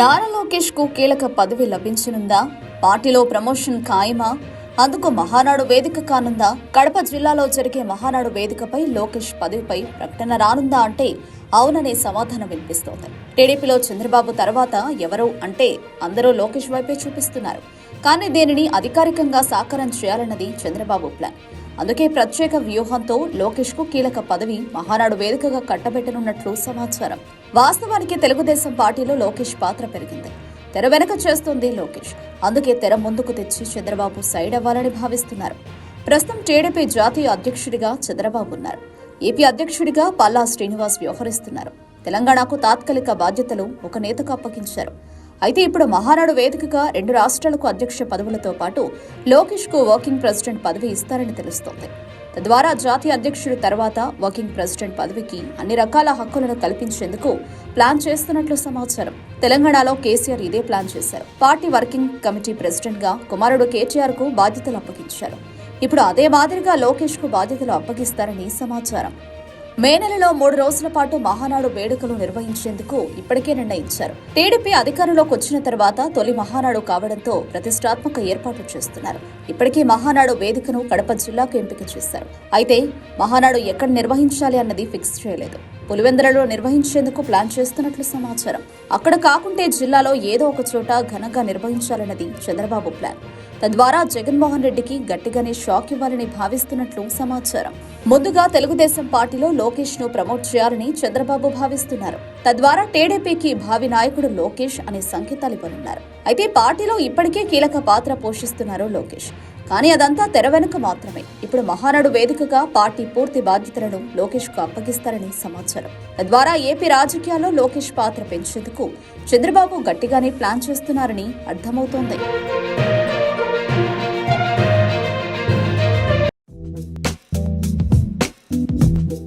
నారా లోకేష్కు కీలక పదవి లభించనుందా? పార్టీలో ప్రమోషన్ ఖాయమా? అందుకు మహానాడు వేదిక కానుందా? కడప జిల్లాలో జరిగే మహానాడు వేదికపై లోకేష్ పదవిపై ప్రకటన రానుందా అంటే అవుననే సమాధానం వినిపిస్తోంది. టీడీపీలో చంద్రబాబు తర్వాత ఎవరు అంటే అందరూ లోకేష్ వైపే చూపిస్తున్నారు. కానీ దీనిని అధికారికంగా సాకారం చేయాలన్నది చంద్రబాబు ప్లాన్. అందుకే ప్రత్యేక వ్యూహంతో లోకేష్కు కీలక పదవి మహానాడు వేదికగా కట్టబెట్టనున్నట్లు సమాచారం. వాస్తవానికి తెలుగుదేశం పార్టీలో లోకేష్ పాత్ర పెరిగింది. తెర వెనక చేస్తుంది లోకేష్. అందుకే తెర ముందుకు తెచ్చి చంద్రబాబు సైడ్ అవ్వాలని భావిస్తున్నారు. ప్రస్తుతం టీడీపీ జాతీయ అధ్యక్షుడిగా చంద్రబాబు ఉన్నారు. ఏపీ అధ్యక్షుడిగా పల్లా శ్రీనివాస్ వ్యవహరిస్తున్నారు. తెలంగాణకు తాత్కాలిక బాధ్యతలు ఒక నేతకు అప్పగించారు. అయితే ఇప్పుడు మహానాడు వేదికగా రెండు రాష్ట్రాలకు అధ్యక్ష పదవులతో పాటు లోకేష్కు వర్కింగ్ ప్రెసిడెంట్ పదవి ఇస్తారని తెలుస్తోంది. తద్వారా జాతీయ అధ్యక్షుడి తర్వాత వర్కింగ్ ప్రెసిడెంట్ పదవికి అన్ని రకాల హక్కులను కల్పించేందుకు ప్లాన్ చేస్తున్నట్లు సమాచారం. తెలంగాణలో కేసీఆర్ ఇదే ప్లాన్ చేశారు. పార్టీ వర్కింగ్ కమిటీ ప్రెసిడెంట్గా కుమారుడు కేటీఆర్కు బాధ్యతలు అప్పగించారు. ఇప్పుడు అదే మాదిరిగా లోకేష్కు బాధ్యతలు అప్పగిస్తారని సమాచారం. మే నెలలో మూడు రోజుల పాటు మహానాడు వేడుకలు నిర్వహించేందుకు ఇప్పటికే నిర్ణయించారు. టీడీపీ అధికారంలోకి వచ్చిన తర్వాత తొలి మహానాడు కావడంతో ప్రతిష్టాత్మక ఏర్పాట్లు చేస్తున్నారు. ఇప్పటికే మహానాడు వేదికను కడప జిల్లాకు ఎంపిక చేశారు. అయితే మహానాడు ఎక్కడ నిర్వహించాలి అన్నది ఫిక్స్ చేయలేదు. పులివెందులలో నిర్వహించేందుకు ప్లాన్ చేస్తున్నట్లు సమాచారం. అక్కడ కాకుంటే జిల్లాలో ఏదో ఒక చోట ఘనంగా నిర్వహించాలన్నది చంద్రబాబు ప్లాన్. తద్వారా జగన్మోహన్ రెడ్డికి గట్టిగానే షాక్ ఇవ్వాలని భావిస్తున్నట్లు సమాచారం. ముందుగా తెలుగుదేశం పార్టీలో లోకేష్ను ప్రమోట్ చేయాలని చంద్రబాబు భావిస్తున్నారు. తద్వారా టీడీపీకి భావి నాయకుడు లోకేష్ అనే సంకేతాలు ఇవ్వనున్నారు. అయితే పార్టీలో ఇప్పటికే కీలక పాత్ర పోషిస్తున్నారు లోకేష్. కానీ అదంతా తెర వెనుక మాత్రమే. ఇప్పుడు మహానాడు వేదికగా పార్టీ పూర్తి బాధ్యతలను లోకేష్కు అప్పగిస్తారని సమాచారం. తద్వారా ఏపీ రాజకీయాల్లో లోకేష్ పాత్ర పెంచేందుకు చంద్రబాబు గట్టిగానే ప్లాన్ చేస్తున్నారని అర్థమవుతోంది.